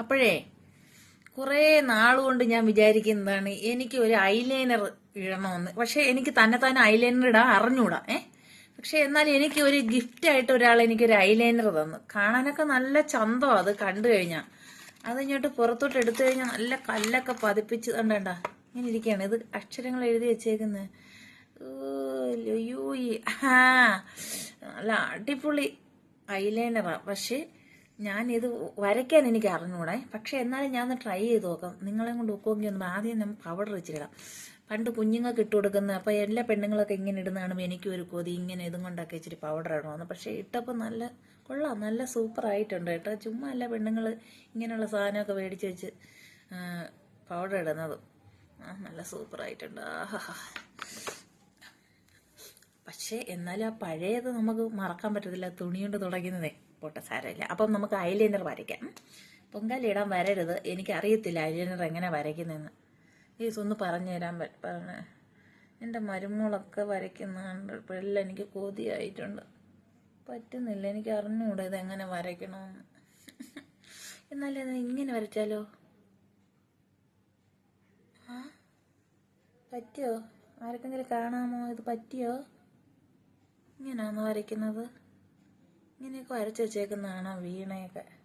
അപ്പോഴേ കുറേ നാളുകൊണ്ട് ഞാൻ വിചാരിക്കുന്നതാണ് എനിക്ക് ഒരു ഐലൈനർ ഇടണമെന്ന്. പക്ഷേ എനിക്ക് തന്നെ തന്നെ ഐലൈനർ ഇടാൻ അറിഞ്ഞൂടാ ഏ? പക്ഷെ എന്നാൽ എനിക്ക് ഒരു ഗിഫ്റ്റ് ആയിട്ട് ഒരാൾ എനിക്കൊരു ഐലൈനർ തന്നു. കാണാനൊക്കെ നല്ല ചന്തം അത് കണ്ടു കഴിഞ്ഞാൽ അത് ഇങ്ങോട്ട് പുറത്തോട്ട് എടുത്തു കഴിഞ്ഞാൽ നല്ല കല്ലൊക്കെ പതിപ്പിച്ച് കണ്ടണ്ട. ഇങ്ങനെ ഇരിക്കുകയാണ്. ഇത് അക്ഷരങ്ങൾ എഴുതി വെച്ചേക്കുന്നത് ആ നല്ല അടിപൊളി ഐലൈനറാണ് പക്ഷേ ഞാനിത് വരയ്ക്കാൻ എനിക്ക് അറിഞ്ഞൂടെ? പക്ഷെ എന്നാലും ഞാൻ ഒന്ന് ട്രൈ ചെയ്ത് നോക്കാം. നിങ്ങളെ കൊണ്ട് ഒക്കുമെങ്കിൽ ഒന്ന് ആദ്യം ഞാൻ പൗഡർ വെച്ചിടാം. പണ്ട് കുഞ്ഞുങ്ങൾക്ക് ഇട്ട് കൊടുക്കുന്ന അപ്പോൾ എല്ലാ പെണ്ണുങ്ങളൊക്കെ ഇങ്ങനെ ഇടുന്ന കാണുമ്പോൾ എനിക്കും ഒരു കൊതി. ഇങ്ങനെ ഇതും കൊണ്ടൊക്കെ ഇച്ചിരി പൗഡർ ഇടണമെന്ന് പക്ഷേ ഇട്ടപ്പോൾ നല്ല കൊള്ളാം. നല്ല സൂപ്പർ ആയിട്ടുണ്ട് കേട്ടോ. ചുമ്മാ അല്ല പെണ്ണുങ്ങൾ ഇങ്ങനെയുള്ള സാധനമൊക്കെ മേടിച്ച് വെച്ച് പൗഡർ ഇടുന്നത്. നല്ല സൂപ്പർ ആയിട്ടുണ്ട്. ആഹാ. പക്ഷേ എന്നാലും ആ പഴയത് നമുക്ക് മറക്കാൻ പറ്റത്തില്ല. തുണി കൊണ്ട് തുടങ്ങുന്നതേ പോട്ടെ സാരമില്ല. അപ്പം നമുക്ക് ഐലൈനർ വരയ്ക്കാം. പൊങ്കാല ഇടാൻ വരരുത്. എനിക്കറിയത്തില്ല ഐലൈനർ എങ്ങനെ വരയ്ക്കുന്നതെന്ന് ഈസ് ഒന്ന് പറഞ്ഞു തരാൻ പറഞ്ഞ. എന്റെ മരുമോളൊക്കെ വരയ്ക്കുന്നുണ്ട് ഇപ്പോഴെല്ലാം എനിക്ക് കൊതിയായിട്ടുണ്ട്. പറ്റുന്നില്ല. എനിക്ക് അറിഞ്ഞുകൂടെ ഇത് എങ്ങനെ വരയ്ക്കണമെന്ന്. എന്നാലും അത് ഇങ്ങനെ വരച്ചാലോ? പറ്റിയോ? ആർക്കെങ്കിലും കാണാമോ? ഇത് പറ്റിയോ? ഇങ്ങനെയാണോ വരയ്ക്കുന്നത്? ഇങ്ങനെയൊക്കെ വരച്ച് വെച്ചേക്കുന്നതാണോ വീണയൊക്കെ?